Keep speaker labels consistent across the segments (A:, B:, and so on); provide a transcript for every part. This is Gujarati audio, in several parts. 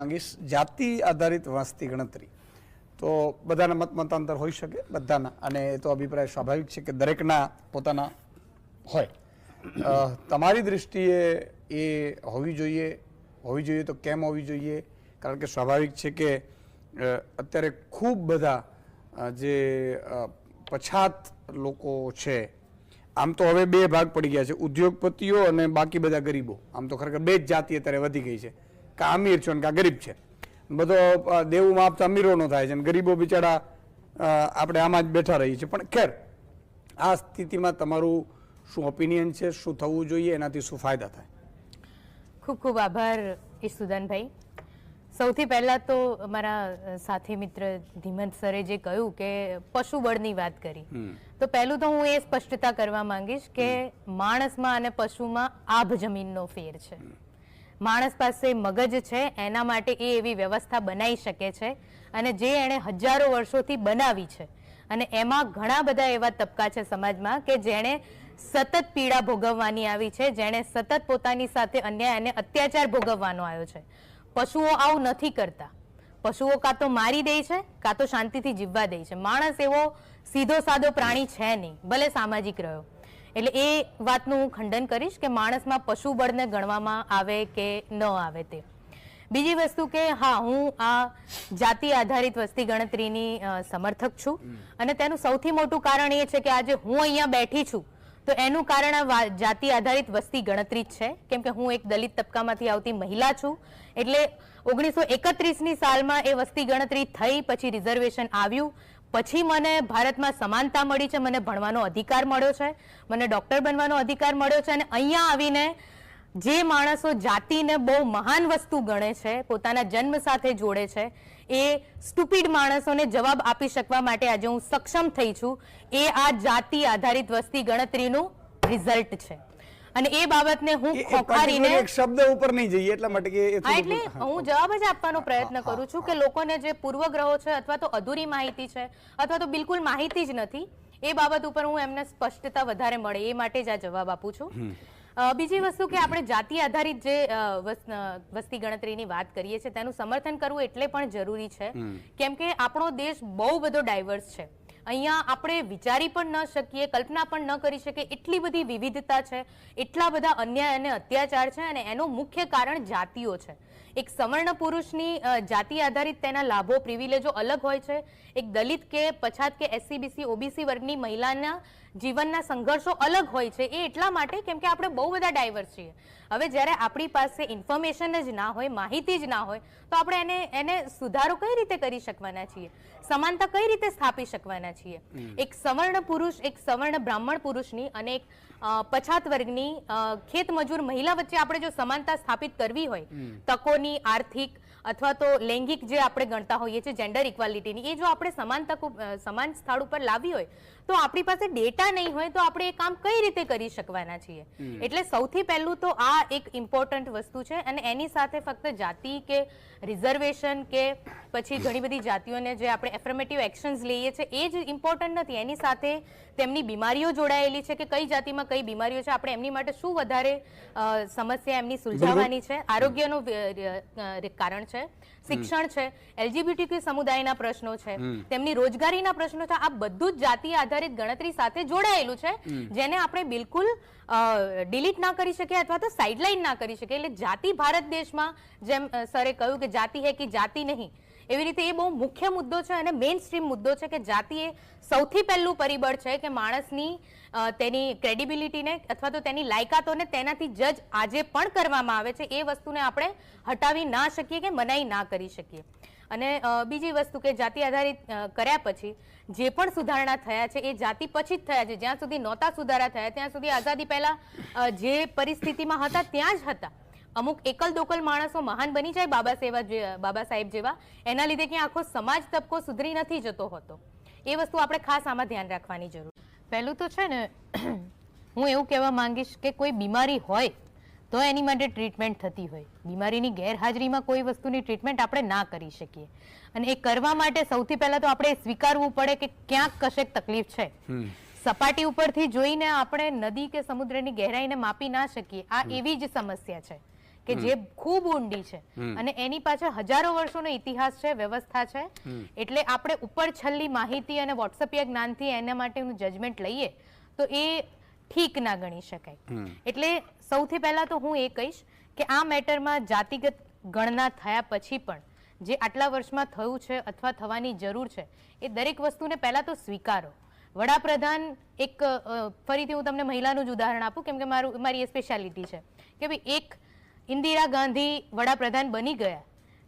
A: માંગીશ જાતિ આધારિત વસ્તી ગણતરી. તો બધાના મત મતાંતર હોઈ શકે, બધાના. અને એ તો અભિપ્રાય સ્વાભાવિક છે કે દરેકના પોતાના હોય. તમારી દૃષ્ટિએ એ હોવી જોઈએ. હોવી જોઈએ તો કેમ હોવી જોઈએ? કારણ કે સ્વાભાવિક છે કે અત્યારે ખૂબ બધા જે પછાત લોકો છે, આમ તો હવે બે ભાગ પડી ગયા છે. ઉદ્યોગપતિઓ અને બાકી બધા ગરીબો. આમ તો ખરેખર બે જ જાતિ અત્યારે વધી ગઈ છે. કાં અમીર છો ને કાં ગરીબ છે. બધો દેવું માપ તો અમીરોનો થાય છે ને ગરીબો બિચારા આપણે આમાં જ બેઠા રહીએ છીએ. પણ ખેર આ સ્થિતિમાં તમારું શું ઓપિનિયન છે? શું થવું જોઈએ? એનાથી શું ફાયદા થાય?
B: ખૂબ ખૂબ આભાર ઈસુદાનભાઈ સૌથી પહેલા તો મારા સાથી મિત્ર ધીમંત સરે જે કહ્યું કે પશુબળની વાત કરી. તો પહેલું તો હું એ સ્પષ્ટતા કરવા માંગીશ કે માણસમાં અને પશુમાં આભ જમીનનો ફેર છે. માણસ પાસે મગજ છે, એના માટે એ એવી વ્યવસ્થા બનાવી શકે છે અને જે એણે હજારો વર્ષોથી બનાવી છે. અને એમાં ઘણા બધા એવા તબકા છે સમાજમાં કે જેણે સતત પીડા ભોગવવાની આવી છે, જેણે સતત પોતાની સાથે અન્યાય અને અત્યાચાર ભોગવવાનો આવ્યો છે. પશુઓ આવું નથી કરતા. પશુઓ કાં તો મારી દે છે, કાં તો શાંતિથી જીવવા દે છે. માણસ એવો સીધો સાદો પ્રાણી છે નહીં, ભલે સામાજિક રહ્યો. એટલે એ વાતનું હું ખંડન કરીશ કે માણસમાં પશુબળને ગણવામાં આવે કે ન આવે તે. બીજી વસ્તુ કે હા હું આ જાતિ આધારિત વસ્તી ગણતરીની સમર્થક છું. અને તેનું સૌથી મોટું કારણ એ છે કે આજે હું અહીંયા બેઠી છું તો એનું કારણ આ જાતિ આધારિત વસ્તી ગણતરી જ છે. કેમ કે હું એક દલિત તબકામાંથી આવતી મહિલા છું. એટલે ઓગણીસો એકત્રીસની સાલમાં એ વસ્તી ગણતરી થઈ પછી રિઝર્વેશન આવ્યું. પછી મને ભારતમાં સમાનતા મળી છે, મને ભણવાનો અધિકાર મળ્યો છે, મને ડોક્ટર બનવાનો અધિકાર મળ્યો છે અને અહીંયા આવીને જે માણસો જાતિને બહુ મહાન વસ્તુ ગણે છે, પોતાના જન્મ સાથે જોડે છે, એ સ્ટુપિડ માણસોને જવાબ આપી શકવા માટે આજે હું સક્ષમ થઈ છું. એ આ જાતિ આધારિત વસ્તી ગણતરીનું રિઝલ્ટ છે. અને એ બાબતને હું ખોખારીને
A: એક શબ્દ ઉપર નહીં જઈએ એટલા માટે કે
B: એટલે હું જવાબ જ આપવાનો પ્રયત્ન કરું છું કે લોકોને જે પૂર્વગ્રહો છે અથવા તો અધૂરી માહિતી છે અથવા તો બિલકુલ માહિતી જ નથી એ બાબત ઉપર હું એમને સ્પષ્ટતા વધારે મળે એ માટે જ આ જવાબ આપું છું. બીજી વસ્તુ કે આપણે જાતિ આધારિત જે વસ્તી ગણતરીની વાત કરીએ છીએ તેનું સમર્થન કરવું એટલે પણ જરૂરી છે. કેમ કે આપણો દેશ બહુ બધો ડાયવર્સ છે. અહીંયા આપણે વિચારી પણ ન શકીએ, કલ્પના પણ ન કરી શકીએ, એટલી બધી વિવિધતા છે, એટલા બધા અન્યાય અને અત્યાચાર છે અને એનું મુખ્ય કારણ જાતિઓ છે. એક સવર્ણ પુરુષની જાતિ આધારિત તેના લાભો પ્રિવિલેજો અલગ હોય છે. એક દલિત કે પછાત કે એસસી બીસી ઓબીસી વર્ગની મહિલાના જીવનના સંઘર્ષો અલગ હોય છે. એ એટલા માટે કેમ કે આપણે બહુ બધા ડાયવર્સ છીએ. હવે જ્યારે આપણી પાસે ઇન્ફોર્મેશન જ ના હોય માહિતી જ ના હોય તો આપણે એને એને સુધારો કઈ રીતે કરી શકવાના છીએ? સમાનતા કઈ રીતે સ્થાપી શકવાના છીએ? એક સવર્ણ પુરુષ એક સવર્ણ બ્રાહ્મણ પુરુષની અને એક પછાત વર્ગની ખેત મજૂર મહિલા વચ્ચે આપણે જો સમાનતા સ્થાપિત કરવી હોય તકોની આર્થિક અથવા તો લૈંગિક જે આપણે ગણતા હોઈએ છીએ જેન્ડર ઇક્વાલિટીની એ જો આપણે સમાન તકો સમાન સ્થળ ઉપર લાવી હોય તો આપણી પાસે ડેટા નહીં હોય તો આપણે એ કામ કઈ રીતે કરી શકવાના છીએ? એટલે સૌથી પહેલું તો આ એક ઇમ્પોર્ટન્ટ વસ્તુ છે અને એની સાથે ફક્ત જાતિ કે રિઝર્વેશન કે પછી ઘણી બધી જાતિઓને જે આપણે એફર્મેટિવ એક્શન્સ લઈએ છીએ એ જ ઇમ્પોર્ટન્ટ નથી. એની સાથે તેમની બીમારીઓ જોડાયેલી છે કે કઈ જાતિમાં કઈ બીમારીઓ છે આપણે એમની માટે શું વધારે સમસ્યા એમની સુલઝાવવાની છે? આરોગ્યનું કારણ છે શિક્ષણ છે એલજીબીટી સમુદાયના પ્રશ્નો છે તેમની રોજગારીના પ્રશ્નો છે આ બધું જ જાતિ આધારિત ગણતરી સાથે જોડાયેલું છે. જેને આપણે બિલકુલ ડિલીટ ના કરી શકીએ અથવા તો સાઇડલાઇન ના કરી શકીએ. એટલે જાતિ ભારત દેશમાં જેમ સરે કહ્યું કે જાતિ હે કે જાતિ નહીં. એવી રીતે એ બહુ મુખ્ય મુદ્દો છે અને મેઇન સ્ટ્રીમ મુદ્દો છે કે જાતિ એ સૌથી પહેલું પરિબળ છે કે માણસની તેની ક્રેડિબિલિટીને અથવા તો તેની લાયકાતોને તેનાથી જજ આજે પણ કરવામાં આવે છે. એ વસ્તુને આપણે હટાવી ના શકીએ કે મનાઈ ના કરી શકીએ. અને બીજી વસ્તુ કે જાતિ આધારિત કર્યા પછી જે પણ સુધારણા થયા છે એ જાતિ પછી જ થયા છે. જ્યાં સુધી નહોતા સુધારા થયા, ત્યાં સુધી આઝાદી પહેલા જે પરિસ્થિતિમાં હતા ત્યાં જ હતા. અમુક એકલ દોકલ માણસો મહાન બની જાય બાબા સેવા બાબા સાહેબ જેવા એના લીધે ક્યાં આખો સમાજ તબકો સુધરી નથી જતો હોતો. એ વસ્તુ આપણે ખાસ આમાં ધ્યાન રાખવાની જરૂર. પહેલું તો છે ને હું એવું કહેવા માંગીશ કે કોઈ બીમારી હોય તો એની માટે ટ્રીટમેન્ટ થતી હોય. બીમારીની ગેરહાજરીમાં કોઈ વસ્તુની ટ્રીટમેન્ટ આપણે ના કરી શકીએ. અને એ કરવા માટે સૌથી પહેલા તો આપણે સ્વીકારવું પડે કે ક્યાંક કશેક તકલીફ છે. સપાટી ઉપરથી જોઈને આપણે નદી કે સમુદ્રની ગહેરાઈને માપી ના શકીએ. આ એવી જ સમસ્યા છે. કે જે ખૂબ ઊંડી છે. અને એની પાછળ હજારો વર્ષોનો ઇતિહાસ છે વ્યવસ્થા છે. એટલે આપણે ઉપર છલ્લી માહિતી અને વોટ્સઅપીય જ્ઞાનથી એના માટેનું જજમેન્ટ લઈએ તો એ ઠીક ના ગણી શકાય. એટલે સૌથી પહેલાં તો હું એ કહીશ કે આ મેટરમાં જાતિગત ગણના થયા પછી પણ જે આટલા વર્ષમાં થયું છે અથવા થવાની જરૂર છે એ દરેક વસ્તુને પહેલાં તો સ્વીકારો. વડાપ્રધાન એક ફરીથી હું તમને મહિલાનું જ ઉદાહરણ આપું કેમ કે મારું મારી એ સ્પેશિયાલિટી છે. કે ભાઈ એક ઇન્દિરા ગાંધી વડાપ્રધાન બની ગયા.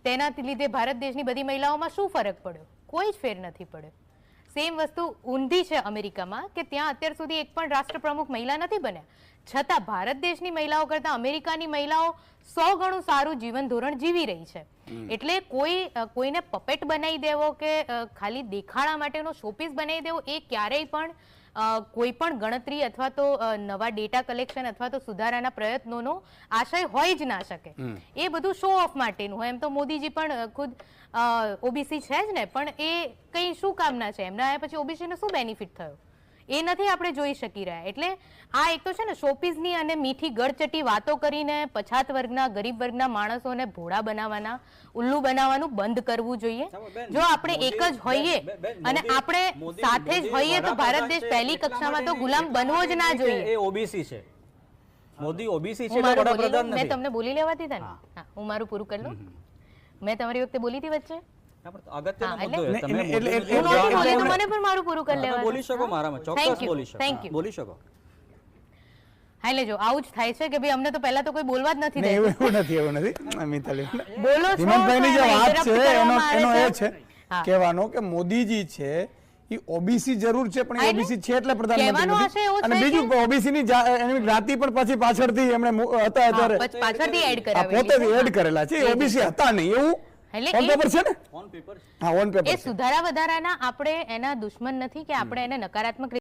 B: તેનાથી લીધે ભારત દેશની બધી મહિલાઓમાં શું ફરક પડ્યો? કોઈ જ ફેર નથી પડ્યો. સેમ વસ્તુ ઊંધી છે અમેરિકામાં કે ત્યાં અત્યાર સુધી એક પણ રાષ્ટ્રપ્રમુખ મહિલા નથી બન્યા. છતાં ભારત દેશની મહિલાઓ કરતાં અમેરિકાની મહિલાઓ સો ગણું સારું જીવન ધોરણ જીવી રહી છે. એટલે કોઈ કોઈને પપેટ બનાવી દેવો કે ખાલી દેખાડા માટેનો શોપીસ બનાવી દેવો એ ક્યારેય પણ કોઈ પણ ગણતરી અથવા તો નવા ડેટા કલેક્શન અથવા તો સુધારાના પ્રયત્નોનો આશય હોય જ ના શકે. એ બધું શો ઓફ માટેનું હોય. એમ તો મોદીજી પણ ખુદ ઓબીસી છે જ ને પણ એ કંઈ શું કામના છે? એમના આયા પછી ઓબીસી નો શું બેનિફિટ થયો? એ નથી આપણે જોઈ શકી રહ્યા. એટલે આ એક તો છે ને શોપીસની અને મીઠી ગળચટી વાતો કરીને પછાત વર્ગના ગરીબ વર્ગના માણસોને ભોળા બનાવવાના ઉલ્લુ બનાવવાનું બંધ કરવું જોઈએ. જો આપણે એક જ હોઈએ અને આપણે સાથે જ હોઈએ તો ભારત દેશ પહેલી કક્ષામાં તો ગુલામ બનવો જ ના જોઈએ.
C: એ ઓબીસી છે. મોદી ઓબીસી છે વડાપ્રધાન
B: નથી મેં તમને બોલી લેવા દીધા ને? હા. હું મારું પૂરું કરી લઉં? મેં તમારી વખતે બોલી હતી વચ્ચે? આવું જ થાય છે કે ભાઈ અમને તો પહેલા તો કોઈ બોલવા જ નથી
A: એવું એવું નથી એવું નથી. મિતાલી
B: બોલો
A: હિમંતભાઈની જે વાત છે એનો એનો એ
B: છે.
A: છે કહેવાનો કે મોદીજી છે એ ઓબીસી જરૂર છે પણ એ ઓબીસી છે એટલે પ્રધાનમંત્રી. અને બીજું ઓબીસી ની એની જ્ઞાતિ પણ પછી પાછળથી એમણે હતા
B: પાછળથી એડ
A: આ પોતે એડ કરેલા છે ઓબીસી હતા નહીં એવું
B: એટલે
A: on
B: એ-
A: છે ને?
C: ઓન પેપર
A: હા ઓન પેપર
B: એ સુધારા વધારાના આપણે એના દુશ્મન નથી કે આપણે એને નકારાત્મક